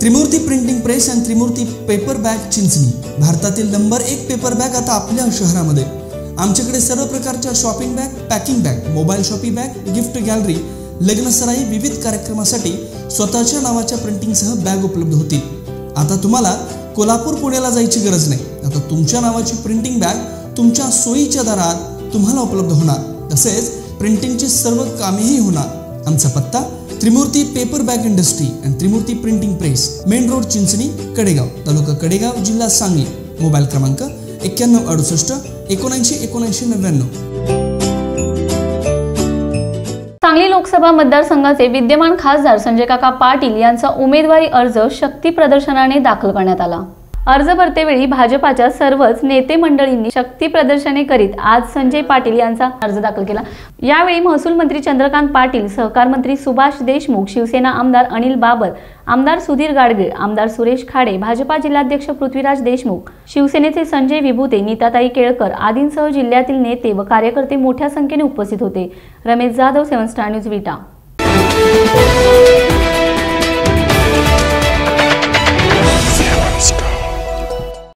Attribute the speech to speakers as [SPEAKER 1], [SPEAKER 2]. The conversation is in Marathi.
[SPEAKER 1] त्रिमूर्ती प्रिंटिंग प्रेस आणि त्रिमूर्ती पेपर बॅग चिंचणी. भारतातील नंबर एक पेपर बॅग आता आपल्या शहरामध्ये. आमच्याकडे सर्व प्रकारच्या shopping bag packing bag mobile shopping bag gift gallery लग्नसराई विविध कार्यक्रमासाठी स्वतःच्या नावाच्या प्रिंटिंगसह बॅग उपलब्ध होतील. आता तुम्हाला कोल्हापूर पुण्याला जायची गरज नाही. आता तुमच्या नावाची प्रिंटिंग बॅग तुमच्या सोयीच्या दरात तुम्हाला उपलब्ध होणार. तसेच प्रिंटिंगची सर्व कामेही होणार. आमचा पत्ता त्रिमूर्ती पेपर बॅग इंडस्ट्री आणि Trimurti printing press main road Chinchani Kadegaon taluka Kadegaon जिल्हा सांगली. मोबाईल क्रमांक एक्क्याण्णव अडुसष्ट एकोणऐंशी एकोणऐंशी नव्याण्णव.
[SPEAKER 2] सांगली लोकसभा मतदारसंघाचे विद्यमान खासदार संजय काका पाटील यांचा उमेदवारी अर्ज शक्ती प्रदर्शनाने दाखल करण्यात आला. अर्ज भरतेवेळी भाजपाच्या सर्वच नेते मंडळींनी शक्ती प्रदर्शने करीत आज संजय पाटील यांचा अर्ज दाखल केला. यावेळी महसूल मंत्री चंद्रकांत पाटील सहकार मंत्री सुभाष देशमुख शिवसेना आमदार अनिल बाबर आमदार सुधीर गाडगे आमदार सुरेश खाडे भाजपा जिल्हाध्यक्ष पृथ्वीराज देशमुख शिवसेनेचे संजय विभूते नीताताई केळकर आदींसह जिल्ह्यातील नेते व कार्यकर्ते मोठ्या संख्येने उपस्थित होते. Ramesh Jadhav seven star news Vita.